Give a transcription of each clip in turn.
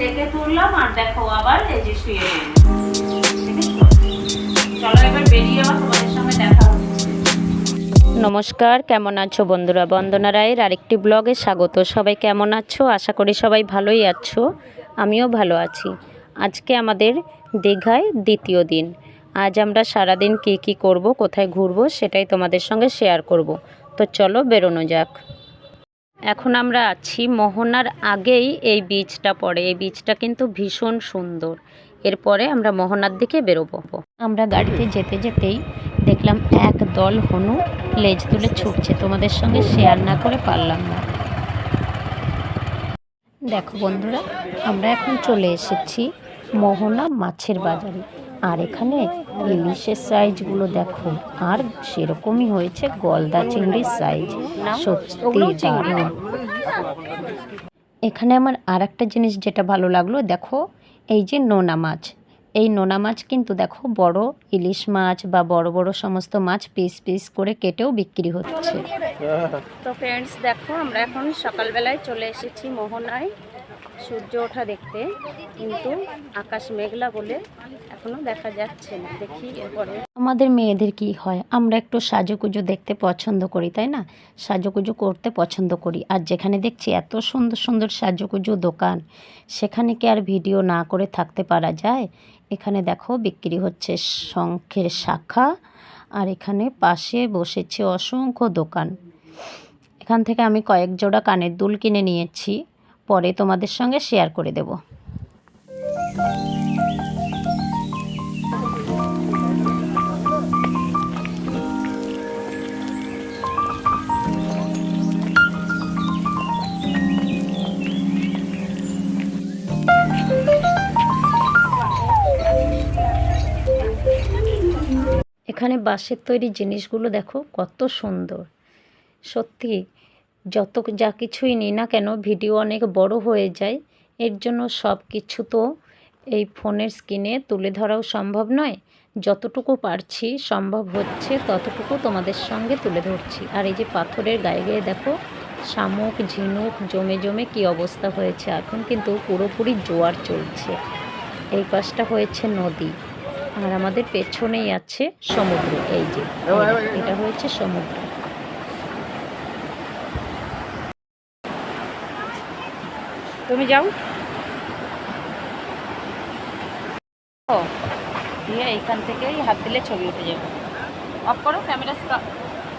থেকে তুললাম আর দেখো আবার এই যে শুয়ে চলো এবার বেরিয়ে আবার তোমাদের সঙ্গে দেখা নমস্কার, কেমন আছো বন্ধুরা? বন্দনা রায়ের আরেকটি ব্লগে স্বাগত। সবাই কেমন আছো? আশা করি সবাই ভালোই আছো। আমিও ভালো আছি। আজকে আমাদের দীঘায় দ্বিতীয় দিন। আজ আমরা সারাদিন কী কী করব, কোথায় ঘুরবো, সেটাই তোমাদের সঙ্গে শেয়ার করব। তো চলো বেরোনো যাক। এখন আমরা আছি মোহনার আগেই এই বীজটা পড়ে। এই বীজটা কিন্তু ভীষণ সুন্দর। এরপরে আমরা মোহনার দিকে বেরোবো। আমরা গাড়িতে যেতে যেতেই দেখলাম এক দল হনু লেজ তুলে ছুটছে। তোমাদের সঙ্গে শেয়ার না করে পারলাম না। দেখো বন্ধুরা, আমরা এখন চলে এসেছি মোহনা মাছের বাজারে। আর এখানে ইলিশের সাইজগুলো দেখো আর সেরকমই হয়েছে গলদা চিংড়ির সাইজ সত্যি দারুণ। এখানে আমার আর একটা জিনিস যেটা ভালো লাগল দেখো এই যে নোনা মাছ। এই নোনা মাছ কিন্তু দেখো বড় ইলিশ মাছ বা বড় বড় সমস্ত মাছ পিস পিস করে কেটেও বিক্রি হচ্ছে। তো ফ্রেন্ডস দেখো আমরা এখন সকালবেলায় চলে এসেছি মোহনায়। সূর্য ওঠা দেখতে, কিন্তু আকাশ মেঘলা বলে এখনও দেখা যাচ্ছে না। দেখি এরপরে। আমাদের মেয়েদের কি হয়? আমরা একটু সাজুগুজু দেখতে পছন্দ করি, তাই না? সাজুগুজু করতে পছন্দ করি। আর যেখানে দেখছি এত সুন্দর সুন্দর সাজুগুজু দোকান, সেখানে কি আর ভিডিও না করে থাকতে পারা যায়? এখানে দেখো বিক্রি হচ্ছে শঙ্খের শাখা, আর এখানে পাশে বসেছে অসংখ্য দোকান। এখান থেকে আমি কয়েক জোড়া কানের দুল কিনে নিয়েছি। পরে তোমাদের সঙ্গে শেয়ার করে দেব। এখানে বাঁশের তৈরি জিনিসগুলো দেখো কত সুন্দর। সত্যি যত যা কিছুই নিই না কেন, ভিডিও অনেক বড় হয়ে যায়। এর জন্য সব কিছু তো এই ফোনের স্ক্রিনে তুলে ধরাও সম্ভব নয়। যতটুকু পারছি, সম্ভব হচ্ছে ততটুকু তোমাদের সঙ্গে তুলে ধরছি। আর এই যে পাথরের গায়ে গায়ে দেখো, শামুক, ঝিনুক, জমে জমে কি অবস্থা হয়েছে এখন, কিন্তু পুরোপুরি জোয়ার চলছে। এই পাশটা হয়েছে নদী, আর আমাদের পেছনেই আছে সমুদ্র, এই যে এটা হয়েছে সমুদ্র। তুমি যাও। ও দিয়ে এইখান থেকেই হাত দিলে ছবি উঠে যাবে। অফ করো ক্যামেরা স্টপ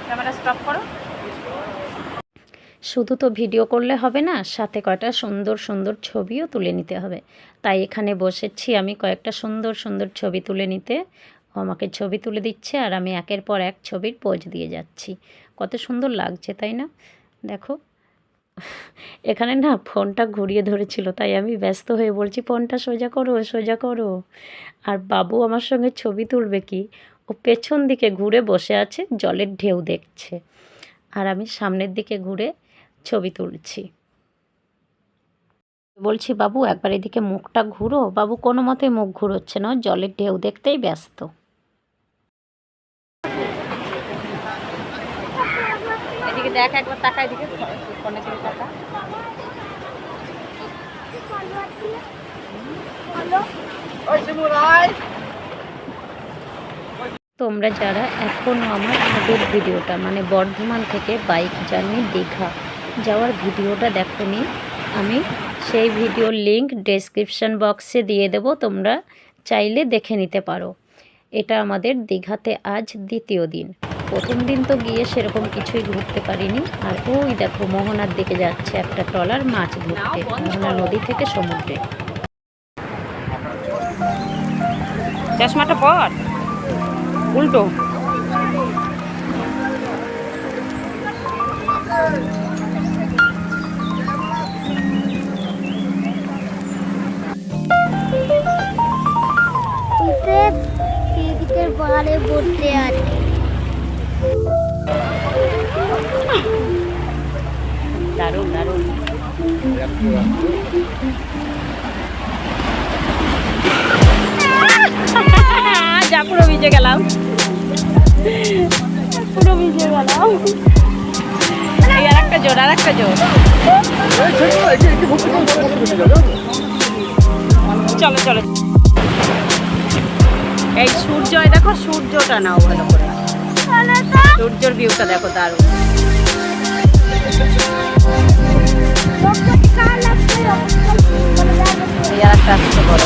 ক্যামেরা স্টপ করো। শুধু তো ভিডিও করলে হবে না, সাথে কয়টা সুন্দর সুন্দর ছবিও তুলে নিতে হবে। তাই এখানে বসেছি আমি কয়েকটা সুন্দর সুন্দর ছবি তুলে নিতে। আমাকে ছবি তুলে দিচ্ছে আর আমি একের পর এক ছবির পোজ দিয়ে যাচ্ছি। কত সুন্দর লাগছে, তাই না? দেখো। এখানে না ফোনটা ঘুরিয়ে ধরেছিল, তাই আমি ব্যস্ত হয়ে বলছি, ফোনটা সোজা করো সোজা করো। আর বাবু আমার সঙ্গে ছবি তুলবে কি? ও পেছন দিকে ঘুরে বসে আছে, জলের ঢেউ দেখছে। আর আমি সামনের দিকে ঘুরে ছবি তুলছি। বলছি, বাবু, একবার এদিকে মুখটা ঘুরো। বাবু কোনো মতে মুখ ঘুরোচ্ছে না জলের ঢেউ দেখতেই ব্যস্ত। দেখ, একবার তাকা তোমরা যারা এখনও আমার আগের ভিডিওটা মানে বর্ধমান থেকে বাইক জার্নি দীঘা যাওয়ার ভিডিওটা দেখোনি, আমি সেই ভিডিওর লিংক ডেসক্রিপশন বক্সে দিয়ে দেব, তোমরা চাইলে দেখে নিতে পারো। এটা আমাদের দীঘাতে আজ দ্বিতীয় দিন। প্রথম দিন তো গিয়ে সেরকম কিছুই ঘুরতে পারিনি। আর ওই দেখো মোহনার দিকে যাচ্ছে একটা ট্রলার মাছ ধরতে। মোহনা নদী থেকে সমুদ্রে। চশমাটা পর। উল্টো। পাহাড়ে বসতে আছে। দারুণ দারুণ। যা পুরো ভিজে গেলাম। পুরো ভিজে গেলাম। এই আর একটা জোর, আর একটা জোর। চলো চলো। এই সূর্য দেখো সূর্যটা নাও ভালো করে। সূর্যর ভিউটা দেখো দারুণ। আর একটা আসতে বড়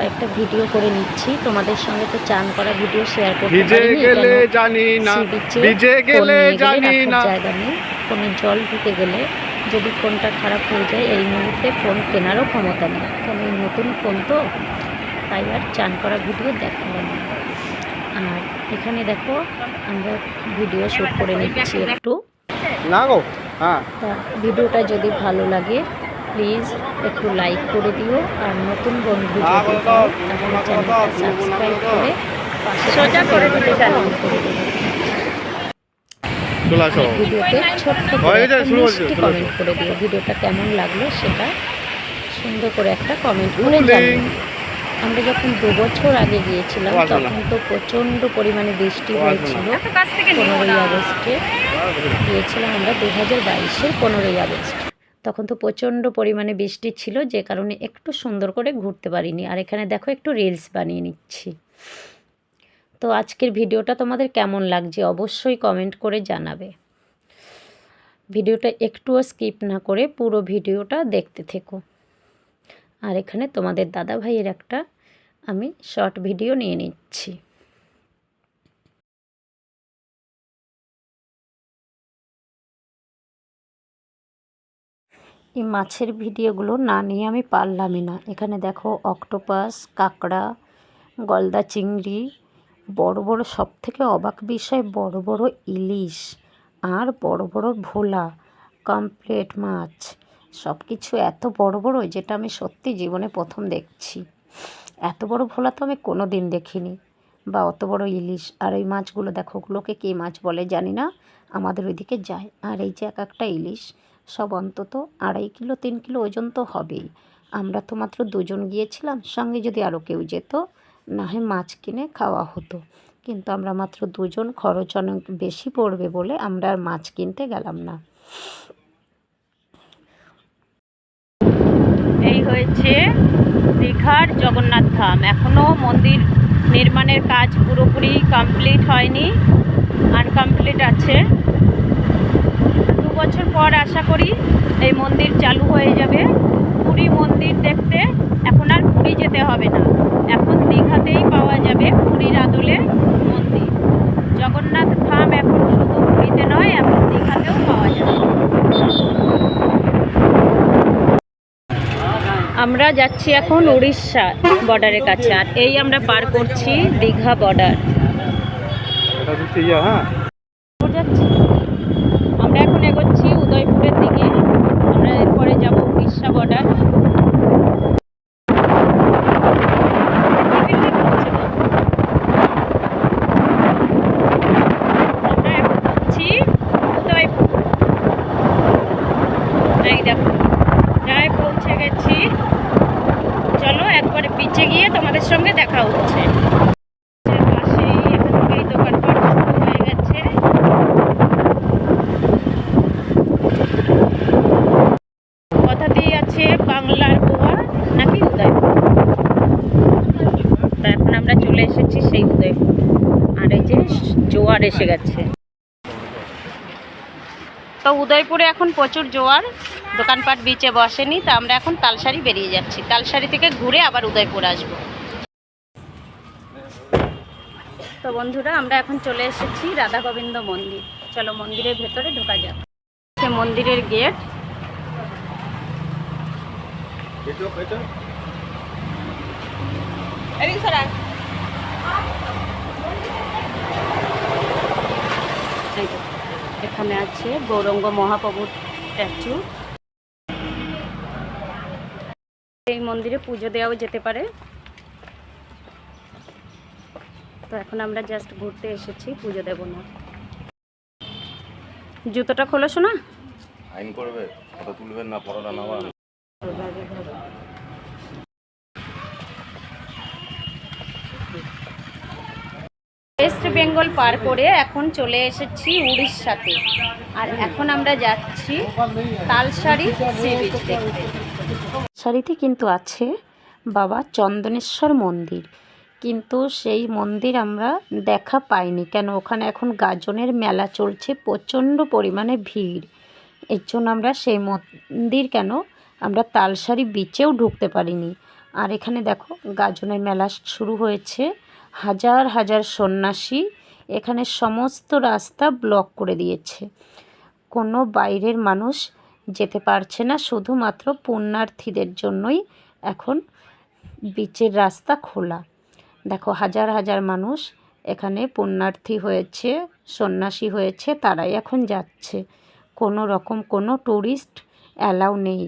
কয়েকটা ভিডিও করে নিচ্ছি। তোমাদের সঙ্গে তো চান করা ভিডিও শেয়ার করতে গেলে জানি না। ভিজে গেলে জানি না। জায়গা নেই। ফোনে জল ঢুকে গেলে যদি ফোনটা খারাপ হয়ে যায় এই মুহূর্তে ফোন কেনারও ক্ষমতা নেই। কারণ এই নতুন ফোন তো তাই আর চান করা ভিডিও দেখালাম না। আর এখানে দেখো আমরা ভিডিও শ্যুট করে নিচ্ছি একটু। না গো হ্যাঁ ভিডিওটা যদি ভালো লাগে প্লিজ একটু লাইক করে দিও আর নতুন বন্ধু হ্যাঁ, যদি তাহলে চ্যানেলটা সাবস্ক্রাইব করে সোজা দিতে ভিডিওতে ছোট্ট মিষ্টি কমেন্ট করে দিও। ভিডিওটা কেমন লাগল সেটা সুন্দর করে একটা কমেন্ট করে জানিও। আমরা যখন দু বছর আগে গিয়েছিলাম। তখন তো প্রচণ্ড পরিমাণে বৃষ্টি হয়েছিল। পনেরোই আগস্টে গিয়েছিলাম আমরা দু হাজার বাইশের পনেরোই আগস্ট। তখন তো প্রচণ্ড পরিমাণে বৃষ্টি ছিল, যে কারণে একটু সুন্দর করে ঘুরতে পারিনি। আর এখানে দেখো একটু রিলস বানিয়ে নিচ্ছি। তো আজকের ভিডিওটা তোমাদের কেমন লাগছে অবশ্যই কমেন্ট করে জানাবে। ভিডিওটা একটুও স্কিপ না করে পুরো ভিডিওটা দেখতে থেকো। আর এখানে তোমাদের দাদা ভাইয়ের একটা আমি শর্ট ভিডিও নিয়ে নিচ্ছি। এই মাছের ভিডিওগুলো না নিয়ে আমি পারলামই না। এখানে দেখো অক্টোপাস, কাঁকড়া, গলদা চিংড়ি, বড় বড় সব থেকে অবাক বিষয় বড় বড় ইলিশ আর বড় বড় ভোলা, কমপ্লেট মাছ। সব কিছু এত বড় বড় যেটা আমি সত্যি জীবনে প্রথম দেখছি। এত বড় ভোলা তো আমি কোনো দিন দেখিনি। বা অত বড় ইলিশ। আর এই মাছগুলো দেখো, ওগুলোকে কী মাছ বলে জানি না। আমাদের ওইদিকে যায়। আর এই যে এক একটা ইলিশ সব অন্তত আড়াই কিলো, তিন কিলো ওজন তো হবেই। আমরা তো মাত্র দুজন গিয়েছিলাম, সঙ্গে যদি আরও কেউ যেত, না হয় মাছ কিনে খাওয়া হতো। কিন্তু আমরা মাত্র দুজন, খরচ অনেক বেশি পড়বে বলে আমরা আর মাছ কিনতে গেলাম না। এই হয়েছে দীঘার জগন্নাথ ধাম। এখনও মন্দির নির্মাণের কাজ পুরোপুরি কমপ্লিট হয়নি, আনকমপ্লিট আছে। বছর পর আশা করি এই মন্দির চালু হয়ে যাবে। পুরী মন্দির দেখতে এখন আর পুরী যেতে হবে না। এখন দীঘাতেই পাওয়া যাবে পুরীর আদলে মন্দির। জগন্নাথ ধাম এখন শুধু পুরীতে নয় এখন দীঘাতেও পাওয়া যাবে। আমরা যাচ্ছি এখন উড়িষ্যা বর্ডারের কাছে আর এই আমরা পার করছি দীঘা বর্ডার যাচ্ছি। দিকে। আমরা এরপরে যাব উড়িষ্যা বর্ডার আমরা এখন যাচ্ছি উদয়পুর এই দেখো প্রায় পৌঁছে গেছি চলো একবারে পিছে গিয়ে তোমাদের সঙ্গে দেখা হচ্ছে পাশেই এখান থেকেই দোকানপাট শুরু হয়ে গেছে কথাতেই আছে বাংলার গোয়া নাকি উদয়পুর তা এখন আমরা চলে এসেছি সেই উদয়পুর আর এই যে জোয়ার এসে গেছে। তো উদয়পুরে এখন প্রচুর জোয়ার দোকানপাট বিচে বসেনি তা আমরা এখন তালসারি বেরিয়ে যাচ্ছি। তালসারি থেকে ঘুরে আবার উদয়পুর আসব। তো বন্ধুরা আমরা এখন চলে এসেছি রাধা গোবিন্দ মন্দির। চলো মন্দিরের ভেতরে ঢোকা যাক। সে মন্দিরের গেট। পেটো পেটো এই যে, এখানে আছে গৌরঙ্গ মহাপ্রভুর স্ট্যাচু এই মন্দিরে পুজো দেওয়াও যেতে পারে। তো এখন আমরা জাস্ট ঘুরতে এসেছি পুজো দেব না। জুতোটা খোলো শোনা আইন করবে ফটো তুলবেন না ফটোটা নেওয়া বেঙ্গল পার করে এখন চলে এসেছি উড়িষ্যাতে। আর এখন আমরা যাচ্ছি দেখতে। সারিতে কিন্তু আছে বাবা চন্দনেশ্বর মন্দির। কিন্তু সেই মন্দির আমরা দেখা পাইনি। কেন? ওখানে এখন গাজনের মেলা চলছে, প্রচণ্ড পরিমাণে ভিড়। এর জন্য আমরা সেই মন্দির কেন? আমরা তালসারি বিচেও ঢুকতে পারিনি। আর এখানে দেখো, গাজনের মেলা শুরু হয়েছে। হাজার হাজার সন্ন্যাসী এখানে সমস্ত রাস্তা ব্লক করে দিয়েছে। কোনো বাইরের মানুষ যেতে পারছে না, শুধুমাত্র পুণ্যার্থীদের জন্যই এখন বিচের রাস্তা খোলা। দেখো, হাজার হাজার মানুষ এখানে পুণ্যার্থী হয়েছে, সন্ন্যাসী হয়েছে, তারাই এখন যাচ্ছে। কোনো রকম কোনো ট্যুরিস্ট অ্যালাউ নেই।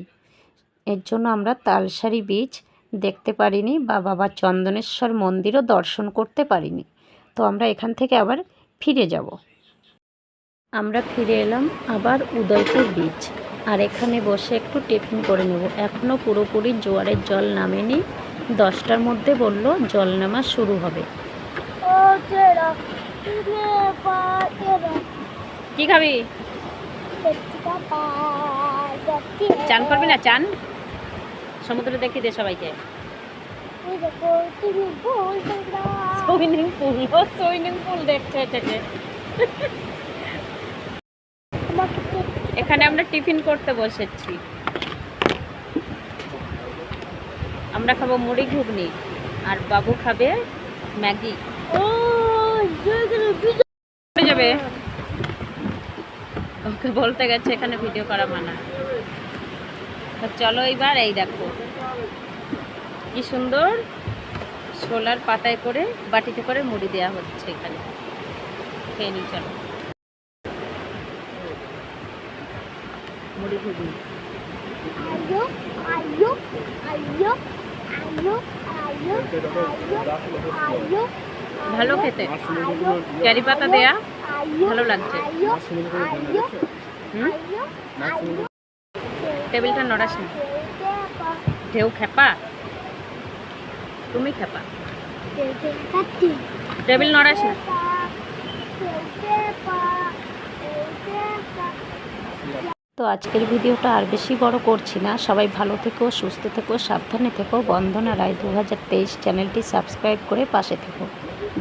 এর জন্য আমরা তালসারি বিচ দেখতে পারিনি বা বাবা চন্দনেশ্বর মন্দিরও দর্শন করতে পারিনি। তো আমরা এখান থেকে আবার ফিরে যাব। আমরা ফিরে এলাম আবার উদয়পুর বিচ আর এখানে বসে একটু টিফিন করে নেব। এখনও পুরোপুরি জোয়ারের জল নামেনি। দশটার মধ্যে বলল, জল নামা শুরু হবে। কি খাবি? চান করবি না? চান? সমুদ্র দেখি দে সবাইকে ওই দেখো তুমি বল তোমরা সুইমিং পুল সুইমিং পুল এখানে আমরা টিফিন করতে বসেছি। আমরা খাব মুড়ি ঘুগনি, আর বাবু খাবে ম্যাগি। যাবে। ওকে বলতে গেছে এখানে ভিডিও করা মানা। তো চলো এইবার এই দেখো। কি সুন্দর সোলার পাতায় করে বাটিতে করে মুড়ি দেওয়া হচ্ছে এখানে। খেয়ে নি চলো। মুড়ি ঘুগনি আয়ো ভালো খেতে। ক্যারি পাতা দেয়া ভালো লাগছে। টেবিলটা নড়াস না। ঢেউ খেপা? তুমি খেপা। টেবিল নড়াস না তো আজকের ভিডিওটা আর বেশি বড় করছি না। সবাই ভালো থেকো সুস্থ থেকো সাবধানে থেকো। বন্দনা রায় দু হাজার তেইশ চ্যানেলটি সাবস্ক্রাইব করে পাশে থেকো।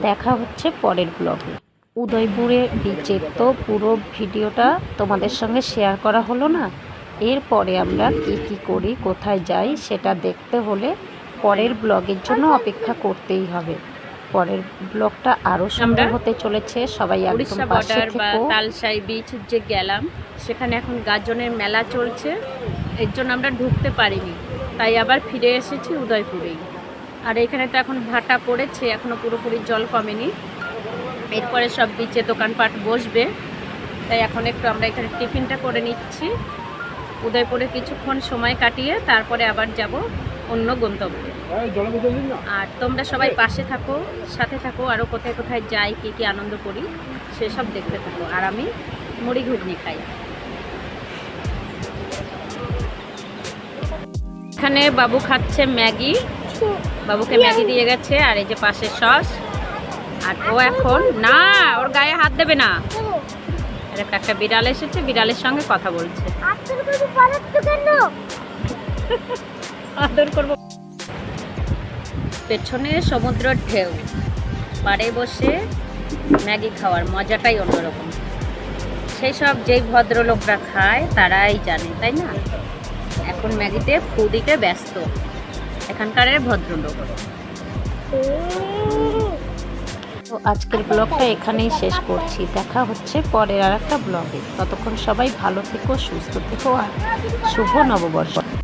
দেখা হচ্ছে পরের ব্লগে। উদয়পুরে বিচের তো পুরো ভিডিওটা তোমাদের সঙ্গে শেয়ার করা হলো না। এরপরে আমরা কি কি করি কোথায় যাই সেটা দেখতে হলে পরের ব্লগের জন্য অপেক্ষা করতেই হবে। পরের ব্লগটা আরও সুন্দর হতে চলেছে সবাই একদম পাশে বা তালসাই বিচ যে গেলাম সেখানে এখন গাজনের মেলা চলছে। এর জন্য আমরা ঢুকতে পারিনি তাই আবার ফিরে এসেছি উদয়পুরেই। আর এখানে তো এখন ভাটা পড়েছে এখনও পুরোপুরি জল কমেনি। এরপরে সব বিচে দোকানপাট বসবে তাই এখন একটু আমরা এখানে টিফিনটা করে নিচ্ছি। উদয়পুরে কিছুক্ষণ সময় কাটিয়ে তারপরে আবার যাব অন্য গন্তব্যে। আর তোমরা সবাই পাশে থাকো সাথে থাকো আরও কোথায় কোথায় যাই কী কী আনন্দ করি সেসব দেখতে থাকো। আর আমি মুড়ি ঘুগনি খাই। এখানে বাবু খাচ্ছে ম্যাগি। বাবুকে ম্যাগি দিয়ে গেছে আর এই যে পাশে সস। আর ও এখন না ওর গায়ে হাত দেবে না। এরকম একটা বিড়াল এসেছে বিড়ালের সঙ্গে কথা বলছে। আদর করব। পেছনে সমুদ্রের ঢেউ। পাড়ে বসে ম্যাগি খাওয়ার মজাটাই অন্যরকম। সেই সব যেই ভদ্রলোকরা খায়, তারাই জানে, তাই না? এখন ম্যাগিতে ফু দিতে ব্যস্ত এখানকার ভদ্রলোক। তো আজকের ব্লগটা এখানেই শেষ করছি। দেখা হচ্ছে পরের আর একটা ব্লগে। ততক্ষণ সবাই ভালো থেকো, সুস্থ থেকো আর শুভ নববর্ষ।